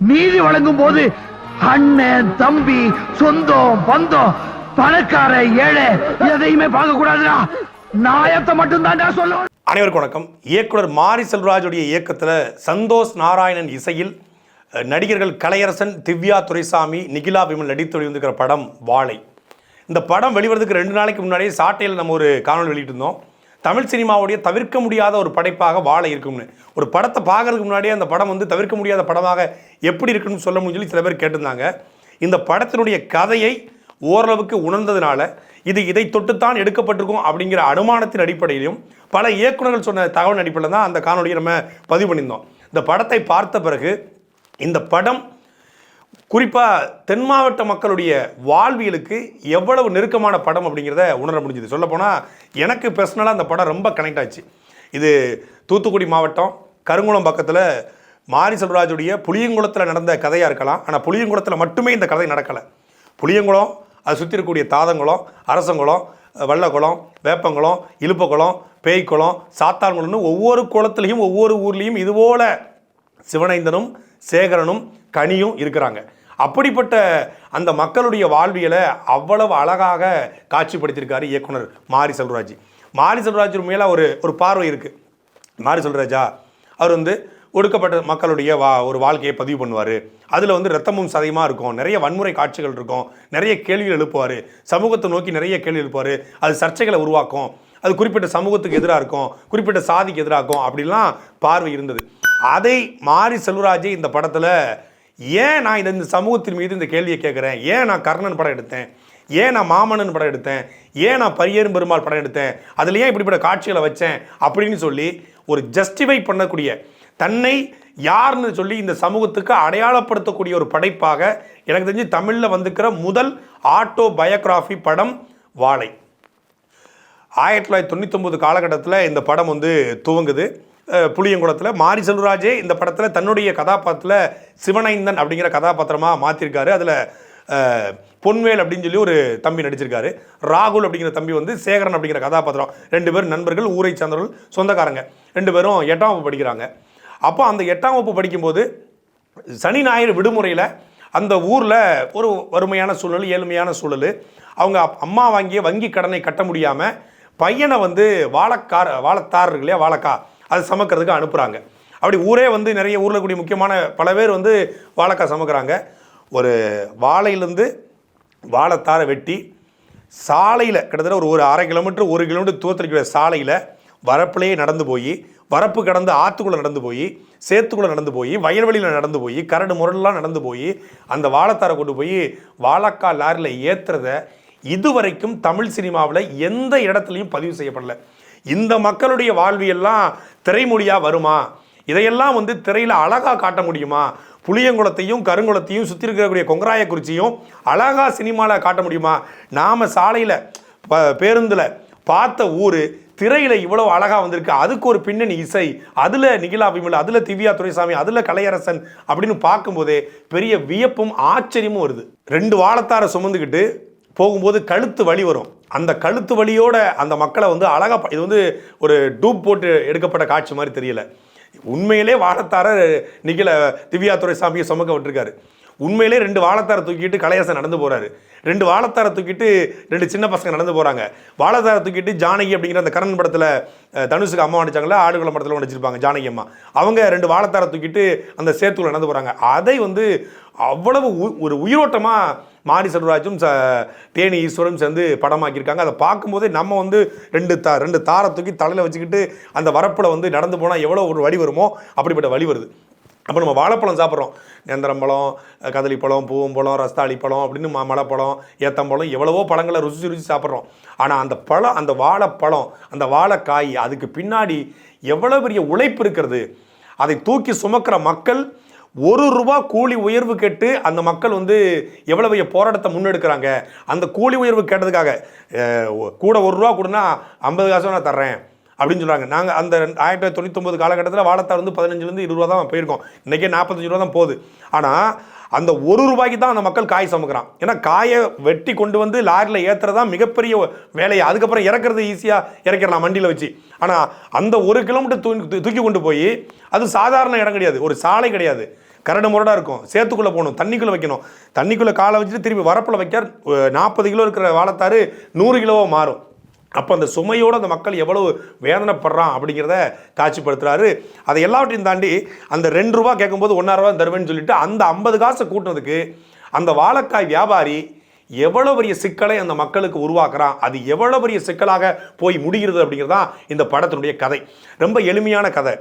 நீதி வழங்கும் போது அண்ணன் தம்பி சொந்தம் பந்தம் பணக்கார ஏழை எதையுமே பார்க்க கூடாதுடா நாயத்தை மட்டும் தான் அனைவருக்கும் வணக்கம். இயக்குனர் மாரி செல்வராஜுடைய இயக்கத்தில் சந்தோஷ் நாராயணன் இசையில் நடிகர்கள் கலையரசன் திவ்யா துரைசாமி நிகிலா விமல் நடித்து வெளிவந்திருக்கிற படம் வாழை. இந்த படம் வெளிவரதுக்கு ரெண்டு நாளைக்கு முன்னாடியே சாட்டையில் நம்ம ஒரு காணொலி வெளியிட்டிருந்தோம். தமிழ் சினிமாவுடைய தவிர்க்க முடியாத ஒரு படைப்பாக வாழ இருக்கும்னு. ஒரு படத்தை பார்க்கறதுக்கு முன்னாடியே அந்த படம் வந்து தவிர்க்க முடியாத படமாக எப்படி இருக்குன்னு சொல்ல முடியும் சொல்லி சில பேர் கேட்டிருந்தாங்க. இந்த படத்தினுடைய கதையை ஓரளவுக்கு உணர்ந்ததுனால இது இதை தொட்டுத்தான் எடுக்கப்பட்டிருக்கும் அப்படிங்கிற அனுமானத்தின் அடிப்படையிலும் பல இயக்குனர்கள் சொன்ன தகவல் அடிப்படையில் தான் அந்த காணொலியை நம்ம பதிவு பண்ணியிருந்தோம். இந்த படத்தை பார்த்த பிறகு இந்த படம் குறிப்பாக தென் மாவட்ட மக்களுடைய வாழ்வியலுக்கு எவ்வளவு நெருக்கமான படம் அப்படிங்கிறத உணர முடிஞ்சுது. சொல்லப்போனால் எனக்கு பர்சனலாக அந்த படம் ரொம்ப கனெக்ட் ஆச்சு. இது தூத்துக்குடி மாவட்டம் கருங்குளம் பக்கத்தில் மாரி செல்வராஜுடைய புளியங்குளத்தில் நடந்த கதையாக இருக்கலாம். ஆனால் புளியங்குளத்தில் மட்டுமே இந்த கதை நடக்கலை. புளியங்குளம் அது சுற்றி இருக்கக்கூடிய தாதங்குளம் அரசங்குளம் வள்ளக்குளம் வேப்பங்குளம் இலுப்பக்குளம் பேய்க்குளம் சாத்தான்குளம்னு ஒவ்வொரு குளத்துலேயும் ஒவ்வொரு ஊர்லேயும் இதுபோல் சிவனைந்தனும் சேகரனும் கனியும் இருக்கிறாங்க. அப்படிப்பட்ட அந்த மக்களுடைய வாழ்வியலை அவ்வளவு அழகாக காட்சிப்படுத்தியிருக்காரு இயக்குனர் மாரி செல்வராஜ். மாரி செல்வராஜ் மேலே ஒரு ஒரு பார்வை இருக்குது மாரி செல்வராஜா அவர் வந்து ஒடுக்கப்பட்ட மக்களுடைய வா ஒரு வாழ்க்கையை பதிவு பண்ணுவார். அதில் வந்து ரத்தமும் சதையமாக இருக்கும். நிறைய வன்முறை காட்சிகள் இருக்கும். நிறைய கேள்விகள் எழுப்புவார். சமூகத்தை நோக்கி நிறைய கேள்வி எழுப்புவார். அது சர்ச்சைகளை உருவாக்கும். அது குறிப்பிட்ட சமூகத்துக்கு எதிராக இருக்கும். குறிப்பிட்ட சாதிக்கு எதிராக இருக்கும் அப்படிலாம் பார்வை இருந்தது. அதை மாரி செல்வராஜே இந்த படத்தில் ஏன் நான் இந்த இந்த சமூகத்தின் மீது இந்த கேள்வியை கேட்குறேன்? ஏன் நான் கர்ணன் படம் எடுத்தேன்? ஏன் நான் மாமன்னன் படம் எடுத்தேன்? ஏன் நான் பரியேறும் பெருமாள் படம் எடுத்தேன்? அதில் ஏன் இப்படிப்பட்ட காட்சிகளை வச்சேன்? அப்படின்னு சொல்லி ஒரு ஜஸ்டிஃபை பண்ணக்கூடிய தன்னை யாருன்னு சொல்லி இந்த சமூகத்துக்கு அடையாளப்படுத்தக்கூடிய ஒரு படைப்பாக எனக்கு தெரிஞ்சு தமிழில் வந்துக்கிற முதல் ஆட்டோ பயோகிராஃபி படம் வாழை. ஆயிரத்தி தொள்ளாயிரத்தி தொண்ணூத்தொம்பது காலகட்டத்தில் இந்த படம் வந்து துவங்குது. புளியங்குளத்தில் மாரி செல்வராஜே இந்த படத்தில் தன்னுடைய கதாபாத்திரத்தில் சிவனைந்தன் அப்படிங்கிற கதாபாத்திரமாக மாற்றிருக்காரு அதில் பொன்வேல் அப்படின்னு சொல்லி ஒரு தம்பி நடிச்சிருக்காரு. ராகுல் அப்படிங்கிற தம்பி வந்து சேகரன் அப்படிங்கிற கதாபாத்திரம். ரெண்டு பேரும் நண்பர்கள் ஊரை சார்ந்தவர்கள் சொந்தக்காரங்க. ரெண்டு பேரும் எட்டாம் வகுப்பு படிக்கிறாங்க. அப்போ அந்த எட்டாம் வகுப்பு படிக்கும்போது சனி ஞாயிறு விடுமுறையில் அந்த ஊரில் ஒரு வறுமையான சூழல் ஏழ்மையான சூழல். அவங்க அப்- அம்மா வாங்கிய வங்கி கடனை கட்ட முடியாமல் பையனை வந்து வாழக்கார வாழத்தார் இல்லையா வாழக்கா அது சமைக்கிறதுக்கு அனுப்புகிறாங்க அப்படி ஊரே வந்து நிறைய ஊரில் கூடிய முக்கியமான பல பேர் வந்து வாழைக்காய் சமைக்கிறாங்க. ஒரு வாழையிலேருந்து வாழைத்தாரை வெட்டி சாலையில் கிட்டத்தட்ட ஒரு ஒரு அரை கிலோமீட்டர் ஒரு கிலோமீட்டர் தூரத்தில் இருக்கிற சாலையில் வரப்புலேயே நடந்து போய் வரப்பு கடந்து ஆற்றுக்குள்ளே நடந்து போய் சேத்துக்குள்ளே நடந்து போய் வயல்வெளியில் நடந்து போய் கரடு முரடெல்லாம் நடந்து போய் அந்த வாழைத்தாரை கொண்டு போய் வாழைக்காய் லாரியில் ஏற்றுறத இதுவரைக்கும் தமிழ் சினிமாவில் எந்த இடத்துலையும் பதிவு செய்யப்படல. இந்த மக்களுடைய வாழ்வியெல்லாம் திரைமொழியாக வருமா? இதையெல்லாம் வந்து திரையில் அழகாக காட்ட முடியுமா? புளியங்குளத்தையும் கருங்குளத்தையும் சுற்றி இருக்கக்கூடிய கொங்கராயக்குறிச்சியும் அழகாக சினிமாவில் காட்ட முடியுமா? நாம் சாலையில் ப பேருந்தில் பார்த்த ஊர் திரையில் இவ்வளோ அழகாக வந்திருக்கு. அதுக்கு ஒரு பின்னணி இசை அதில் நிகிலா விமல் அதில் திவ்யா துரைசாமி அதில் கலையரசன் அப்படின்னு பார்க்கும்போதே பெரிய வியப்பும் ஆச்சரியமும் வருது. ரெண்டு வாழத்தாரை சுமந்துக்கிட்டு போகும்போது கழுத்து வழி வரும். அந்த கழுத்து வழியோட அந்த மக்களை வந்து அழகாக இது வந்து ஒரு டூப் போட்டு எடுக்கப்பட்ட காட்சி மாதிரி தெரியல. உண்மையிலே வாழத்தார நிகில திவ்யா துரைசாமியை சுமக்க விட்டுருக்காரு. உண்மையிலே ரெண்டு வாழத்தார தூக்கிட்டு கலையாசன் நடந்து போகிறாரு ரெண்டு வாழைத்தாரை தூக்கிட்டு ரெண்டு சின்ன பசங்க நடந்து போகிறாங்க வாழைத்தாரை தூக்கிட்டு ஜானகி அப்படிங்கிற அந்த கரண் படத்தில் தனுஷுக்கு அம்மா நடிச்சாங்களா ஆடுகளம் படத்தில் நடிச்சிருப்பாங்க ஜானகி அம்மா. அவங்க ரெண்டு வாழைத்தாரை தூக்கிட்டு அந்த சேத்துக்குள்ள நடந்து போகிறாங்க அதை வந்து அவ்வளவு உ- ஒரு உயிரோட்டமாக மாரி செல்வராஜும் ச தேனி ஈஸ்வரும் சேர்ந்து படமாக்கியிருக்காங்க. அதை பார்க்கும்போதே நம்ம வந்து ரெண்டு தா ரெண்டு தாரை தூக்கி தலையில் வச்சுக்கிட்டு அந்த வரப்பில் வந்து நடந்து போனால் எவ்வளோ ஒரு வழி வருமோ? அப்படிப்பட்ட வழி வருது. அப்போ நம்ம வாழைப்பழம் சாப்பிட்றோம். நேந்திரம்பழம் கதளிப்பழம் பூவம்பழம் ரஸ்தாளி பழம் அப்படின்னு ம மலைப்பழம் ஏத்தம்பழம் எவ்வளவோ பழங்களை ருசி ருசி சாப்பிட்றோம். ஆனால் அந்த பழம் அந்த வாழைப்பழம் அந்த வாழைக்காய் அதுக்கு பின்னாடி எவ்வளோ பெரிய உழைப்பு இருக்கிறது? அதை தூக்கி சுமக்கிற மக்கள் ஒரு ரூபா கூலி உயர்வு கேட்டு அந்த மக்கள் வந்து எவ்வளோ பெரிய போராட்டத்தை முன்னெடுக்கிறாங்க? அந்த கூலி உயர்வு கேட்டதுக்காக கூட ஒரு ரூபா கொடுனா ஐம்பது காசு நான் தர்றேன். அப்படின்னு சொல்கிறாங்க நாங்கள் அந்த ஆயிரத்தி தொள்ளாயிரத்தி தொண்ணூத்தொம்பது காலகட்டத்தில் வாழைத்தார் வந்து பதினஞ்சுலேருந்து இருபது ரூபா தான் போயிருக்கோம். இன்றைக்கே நாற்பத்தஞ்சு ரூபா தான் போகுது. ஆனால் அந்த ஒரு ரூபாய்க்கு தான் அந்த மக்கள் காய் சமைக்கிறான். ஏன்னா காயை வெட்டி கொண்டு வந்து லாரியில் ஏற்றுறது தான் மிகப்பெரிய வேலையை? அதுக்கப்புறம் இறக்குறது ஈஸியாக இறக்கிடலாம் வண்டியில் வச்சு. ஆனால் அந்த ஒரு கிலோமீட்டர் தூக்கி தூக்கி கொண்டு போய் அது சாதாரண இடம் கிடையாது. ஒரு சாலை கிடையாது. கரடு முரடாக இருக்கும். சேத்துக்குள்ளே போகணும். தண்ணிக்குள்ளே வைக்கணும். தண்ணிக்குள்ளே காலை வச்சுட்டு திரும்பி வரப்பில் வைக்க நாற்பது கிலோ இருக்கிற வாழைத்தாறு நூறு கிலோவாக மாறும். அப்போ அந்த சுமையோடு அந்த மக்கள் எவ்வளவு வேதனைப்படுறான் அப்படிங்கிறத காட்சிப்படுத்துகிறாரு அதை எல்லாவற்றையும் தாண்டி அந்த ரெண்டு ரூபா கேட்கும்போது ஒன்றா ரூபா தருவேன்னு சொல்லிட்டு அந்த ஐம்பது காசை கூட்டினதுக்கு அந்த வாழைக்காய் வியாபாரி எவ்வளோ பெரிய சிக்கலை அந்த மக்களுக்கு உருவாக்குறான் அது எவ்வளோ பெரிய சிக்கலாக போய் முடிகிறது அப்படிங்கிறது தான் இந்த படத்தினுடைய கதை. ரொம்ப எளிமையான கதை.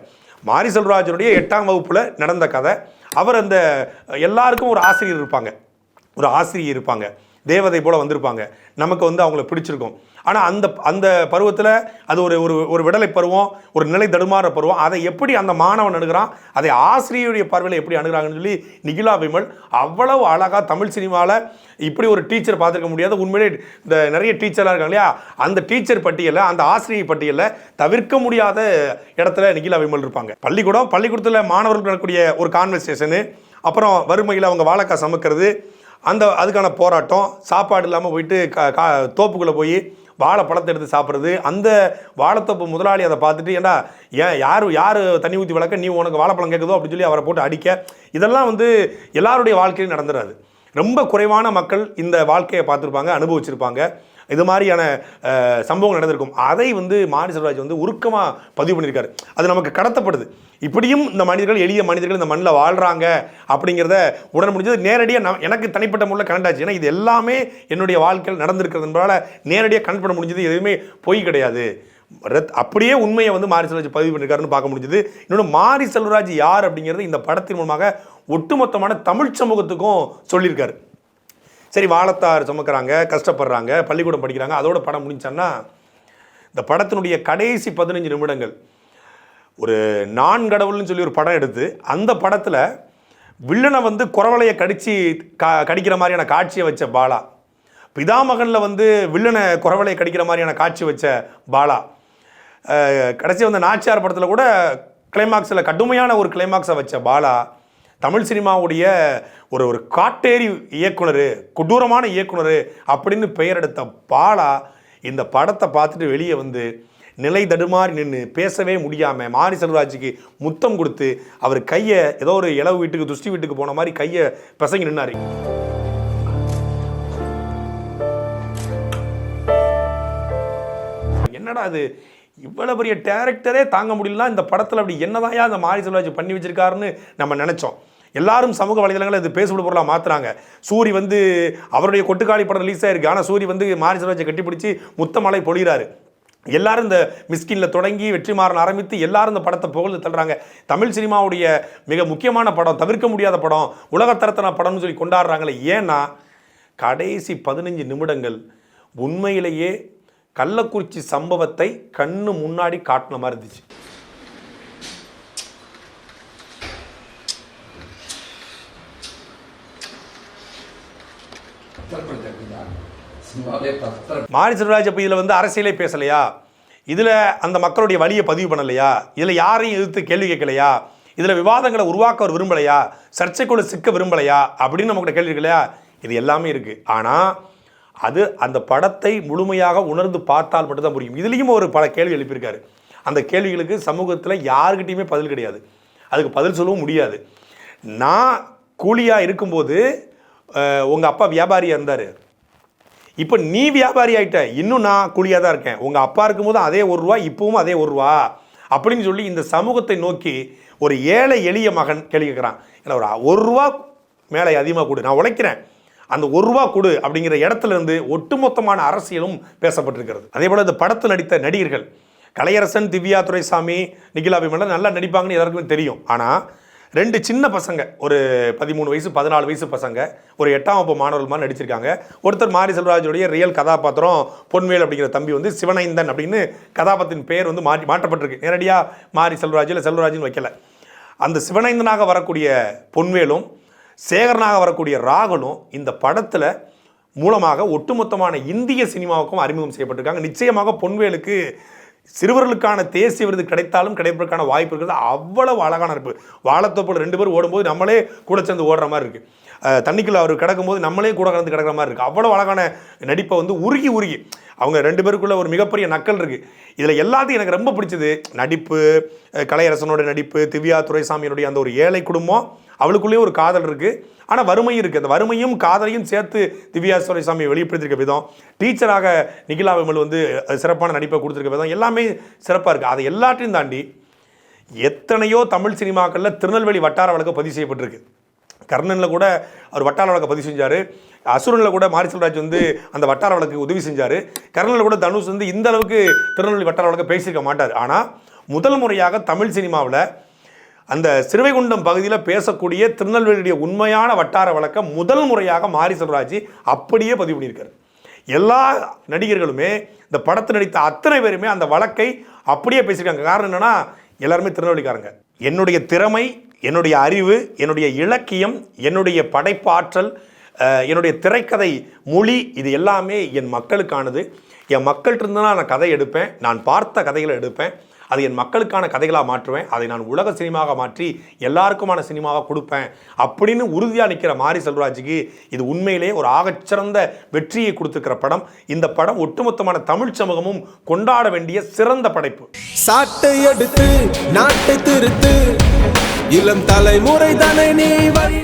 மாரி செல்வராஜனுடைய எட்டாம் வகுப்பில் நடந்த கதை. அவர் அந்த எல்லாருக்கும் ஒரு ஆசிரியர் இருப்பாங்க. ஒரு ஆசிரியர் இருப்பாங்க. தேவதை போல் வந்திருப்பாங்க. நமக்கு வந்து அவங்கள பிடிச்சிருக்கும். ஆனால் அந்த அந்த பருவத்தில் அது ஒரு ஒரு ஒரு விடலை பருவம் ஒரு நிலை தடுமாற பருவம். அதை எப்படி அந்த மாணவன் அணுகிறான்? அதை ஆசிரியருடைய பார்வையில் எப்படி அணுகிறாங்கன்னு சொல்லி நிகிலா விமல் அவ்வளவு அழகாக தமிழ் சினிமாவில் இப்படி ஒரு டீச்சர் பார்த்துருக்க முடியாது. உண்மையிலே இந்த நிறைய டீச்சராக இருக்காங்க இல்லையா? அந்த டீச்சர் பட்டியலில் அந்த ஆசிரியர் பட்டியலில் தவிர்க்க முடியாத இடத்துல நிகிலா விமல் இருப்பாங்க. பள்ளிக்கூடம் பள்ளிக்கூடத்தில் மாணவர்கள் நடக்கக்கூடிய ஒரு கான்வர்சேஷனு அப்புறம் வறுமையில் அவங்க வாழைக்காய் சமைக்கிறது அந்த அதுக்கான போராட்டம் சாப்பாடு இல்லாமல் போயிட்டு கா கா தோப்புக்குள்ளே போய் வாழைப்பழத்தை எடுத்து சாப்பிட்றது அந்த வாழைத்தோப்பு முதலாளி அதை பார்த்துட்டு ஏன்டா ஏன் யார் யார் தண்ணி ஊற்றி வளர்க்க நீ உனக்கு வாழைப்பழம் கேட்குதோ அப்படின்னு சொல்லி அவரை போட்டு அடிக்க இதெல்லாம் வந்து எல்லாருடைய வாழ்க்கையிலும் நடந்துடாது. ரொம்ப குறைவான மக்கள் இந்த வாழ்க்கையை பார்த்துருப்பாங்க அனுபவிச்சிருப்பாங்க. இது மாதிரியான சம்பவங்கள் நடந்திருக்கும். அதை வந்து மாரி செல்வராஜ் வந்து உருக்கமாக பதிவு பண்ணியிருக்காரு அது நமக்கு கடத்தப்படுது. இப்படியும் இந்த மனிதர்கள் எளிய மனிதர்கள் இந்த மண்ணில் வாழ்கிறாங்க அப்படிங்கிறத உடனே முடிஞ்சது நேரடியாக நான் எனக்கு தனிப்பட்ட முறையில் கனெக்ட் ஆச்சு. ஏன்னா இது எல்லாமே என்னுடைய வாழ்க்கையில் நடந்திருக்கிறதுனால நேரடியாக கனெக்ட் பண்ண முடிஞ்சது எதுவுமே பொய் கிடையாது. ரத் அப்படியே உண்மையை வந்து மாரி செல்வராஜ் பதிவு பண்ணியிருக்காருன்னு பார்க்க முடிஞ்சது. இன்னொன்று மாரி செல்வராஜ் யார் அப்படிங்கிறது இந்த படத்தின் மூலமாக ஒட்டுமொத்தமான தமிழ் சமூகத்துக்கும் சொல்லியிருக்காரு. சரி வாழத்தார் சுமக்கிறாங்க கஷ்டப்படுறாங்க பள்ளிக்கூடம் படிக்கிறாங்க அதோட படம் முடிஞ்சான்னா இந்த படத்தினுடைய கடைசி பதினஞ்சு நிமிடங்கள். ஒரு நான் கடவுள்னு சொல்லி ஒரு படம் எடுத்து அந்த படத்தில் வில்லனை வந்து குறவலையை கடிச்சு கா கடிக்கிற மாதிரியான காட்சியை வச்ச பாலா. பிதாமகனில் வந்து வில்லனை குறவலையை கடிக்கிற மாதிரியான காட்சி வச்ச பாலா. கடைசி வந்த நாச்சியார் படத்தில் கூட கிளைமாக்ஸில் கடுமையான ஒரு கிளைமாக்ஸை வச்ச பாலா தமிழ் சினிமாவுடைய ஒரு ஒரு காட்டேரி இயக்குனர் கொடூரமான இயக்குனர் அப்படின்னு பெயர் எடுத்த பாலா இந்த படத்தை பார்த்துட்டு வெளியே வந்து நிலை தடுமாறி நின்று பேசவே முடியாமல் மாரி செல்வராஜுக்கு முத்தம் கொடுத்து அவர் கையை ஏதோ ஒரு இளவு வீட்டுக்கு துஷ்டி வீட்டுக்கு போன மாதிரி கையை பிசங்கி நின்னார். என்னடா அது இவ்வளோ பெரிய டேரக்டரே தாங்க முடியலனா இந்த படத்தில் அப்படி என்னதாயா அந்த மாரி செல்வராஜ் பண்ணி வச்சிருக்காருன்னு நம்ம நினச்சோம். எல்லாரும் சமூக வலைதளங்களில் இது பேசுபடு பொருளாக மாற்றுறாங்க சூரி வந்து அவருடைய கொட்டுக்காளி படம் ரிலீஸ் ஆயிருக்கு. ஆனால் சூரி வந்து மாரி செல்வராஜை கட்டிப்பிடிச்சி முத்தமலை பொழிகிறாரு. எல்லாரும் இந்த மிஸ்கின்ல தொடங்கி வெற்றிமாறன் ஆரம்பித்து எல்லாரும் இந்த படத்தை புகழ்ந்து தள்ளுறாங்க. தமிழ் சினிமாவுடைய மிக முக்கியமான படம் தவிர்க்க முடியாத படம் உலகத்தரத்தன படம்னு சொல்லி கொண்டாடுறாங்களே. ஏன்னா கடைசி பதினஞ்சு நிமிடங்கள் உண்மையிலேயே கள்ளக்குறிச்சி சம்பவத்தை கண்ணு முன்னாடி காட்டின மாதிரி இருந்துச்சு. மாரி செல்வராஜ் அப்போ இதில் வந்து அரசியலே பேசலையா? இதில் அந்த மக்களுடைய வழியை பதிவு பண்ணலையா? இதில் யாரையும் எதிர்த்து கேள்வி கேட்கலையா? இதில் விவாதங்களை உருவாக்க அவர் விரும்பலையா? சர்ச்சைக்குள்ள சிக்க விரும்பலையா? அப்படின்னு நம்மகிட்ட கேள்வி இருக்கு இது எல்லாமே இருக்குது ஆனால் அது அந்த படத்தை முழுமையாக உணர்ந்து பார்த்தால் மட்டும்தான் புரியும். இதுலேயும் ஒரு பல கேள்வி எழுப்பியிருக்காரு. அந்த கேள்விகளுக்கு சமூகத்தில் யாருக்கிட்டையுமே பதில் கிடையாது. அதுக்கு பதில் சொல்லவும் முடியாது. நான் கூலியாக இருக்கும்போது உங்கள் அப்பா வியாபாரியாக இருந்தார். இப்போ நீ வியாபாரி ஆகிட்ட இன்னும் நான் கூலியாக தான் இருக்கேன். உங்கள் அப்பா இருக்கும்போது அதே ஒரு ரூபா இப்போவும் அதே ஒரு ரூபா அப்படின்னு சொல்லி இந்த சமூகத்தை நோக்கி ஒரு ஏழை எளிய மகன் கேள்வி கேட்குறான். இல்லை ஒரு ஒரு ரூபா மேலே அதிகமாக கொடு. நான் உழைக்கிறேன். அந்த ஒரு ரூபா கொடு அப்படிங்கிற இடத்துல இருந்து ஒட்டுமொத்தமான அரசியலும் பேசப்பட்டிருக்கிறது. அதே போல் இந்த படத்தில் நடித்த நடிகர்கள் கலையரசன் திவ்யா துரைசாமி நிகிலா விமலன் நல்லா நடிப்பாங்கன்னு எல்லாருக்குமே தெரியும். ஆனால் ரெண்டு சின்ன பசங்க ஒரு பதிமூணு வயசு பதினாலு வயசு பசங்க ஒரு எட்டாம் வகுப்பு மாணவர்கள் மாதிரி நடிச்சிருக்காங்க. ஒருத்தர் மாரி செல்வராஜுடைய ரியல் கதாபாத்திரம் பொன்வேல் அப்படிங்கிற தம்பி வந்து சிவனைந்தன் அப்படின்னு கதாபாத்திரத்தின் பேர் வந்து மாற்றி மாற்றப்பட்டிருக்கு. நேரடியாக மாரி செல்வராஜ் இல்லை செல்வராஜ்னு வைக்கல. அந்த சிவனைந்தனாக வரக்கூடிய பொன்வேலும் சேகரனாக வரக்கூடிய ராகனும் இந்த படத்தில் மூலமாக ஒட்டுமொத்தமான இந்திய சினிமாவுக்கும் அறிமுகம் செய்யப்பட்டிருக்காங்க. நிச்சயமாக பொன்வேலுக்கு சிறுவர்களுக்கான தேசிய விருது கிடைத்தாலும் கிடைப்பதற்கான வாய்ப்பு இருக்கிறது அவ்வளவு அழகான இருப்பு வாழத்தோப்பில் ரெண்டு பேரும் ஓடும்போது நம்மளே கூட சேர்ந்து ஓடுற மாதிரி இருக்குது தண்ணிக்குள்ள அவர் கிடக்கும்போது நம்மளே கூட கலந்து கிடக்கிற மாதிரி இருக்குது அவ்வளோ அழகான நடிப்பை வந்து உருகி உருகி அவங்க ரெண்டு பேருக்குள்ள ஒரு மிகப்பெரிய நக்கல் இருக்குது இதில் எல்லாத்தையும் எனக்கு ரொம்ப பிடிச்சது நடிப்பு கலையரசனோட நடிப்பு திவ்யா துரைசாமியினுடைய அந்த ஒரு ஏழை குடும்பம் அவளுக்குள்ளேயே ஒரு காதல் இருக்குது ஆனால் வறுமையும் இருக்குது அந்த வறுமையும் காதலையும் சேர்த்து திவ்யா துரைசாமி வெளிப்படுத்தியிருக்க விதம் டீச்சராக நிகிலா விமல் வந்து சிறப்பான நடிப்பை கொடுத்துருக்க விதம் எல்லாமே சிறப்பாக இருக்குது அதை எல்லாத்தையும் தாண்டி எத்தனையோ தமிழ் சினிமாக்களில் திருநெல்வேலி வட்டார வழக்கு பதிவு செய்யப்பட்டிருக்கு. கர்ணனில் கூட அவர் வட்டார வழக்கை பதிவு செஞ்சார். அசுரனில் கூட மாரி செல்வராஜ் வந்து அந்த வட்டார வழக்கு உதவி செஞ்சார். கர்ணனில் கூட தனுஷ் வந்து இந்த அளவுக்கு திருநெல்வேலி வட்டார வழக்கை பேசியிருக்க மாட்டார். ஆனால் முதல் முறையாக தமிழ் சினிமாவில் அந்த சிறுவைகுண்டம் பகுதியில் பேசக்கூடிய திருநெல்வேலியுடைய உண்மையான வட்டார வழக்கை முதல் முறையாக மாரி செல்வராஜ் அப்படியே பதிவு பண்ணியிருக்காரு. எல்லா நடிகர்களுமே இந்த படத்தில் நடித்த அத்தனை பேருமே அந்த வழக்கை அப்படியே பேசியிருக்காங்க. காரணம் என்னன்னா எல்லாருமே திருநெல்வேலிக்காரங்க. என்னுடைய திறமை என்னுடைய அறிவு என்னுடைய இலக்கியம் என்னுடைய படைப்பாற்றல் என்னுடைய திரைக்கதை மொழி இது எல்லாமே என் மக்களுக்கானது. என் மக்கள்கிட்ட இருந்து நான் கதை எடுப்பேன். நான் பார்த்த கதைகளை எடுப்பேன். அது என் மக்களுக்கான கதைகளாக மாற்றுவேன். அதை நான் உலக சினிமாவாக மாற்றி எல்லாருக்குமான சினிமாவாக கொடுப்பேன். அப்படின்னு உறுதியாக நிற்கிற மாரி செல்வராஜுக்கு இது உண்மையிலே ஒரு ஆகச்சிறந்த வெற்றியை கொடுத்துருக்கிற படம். இந்த படம் ஒட்டுமொத்தமான தமிழ் சமூகமும் கொண்டாட வேண்டிய சிறந்த படைப்பு. சாட்டை எடுத்து நாட்டை திருத்து இளம் தலைமுறை தானே நீ வழி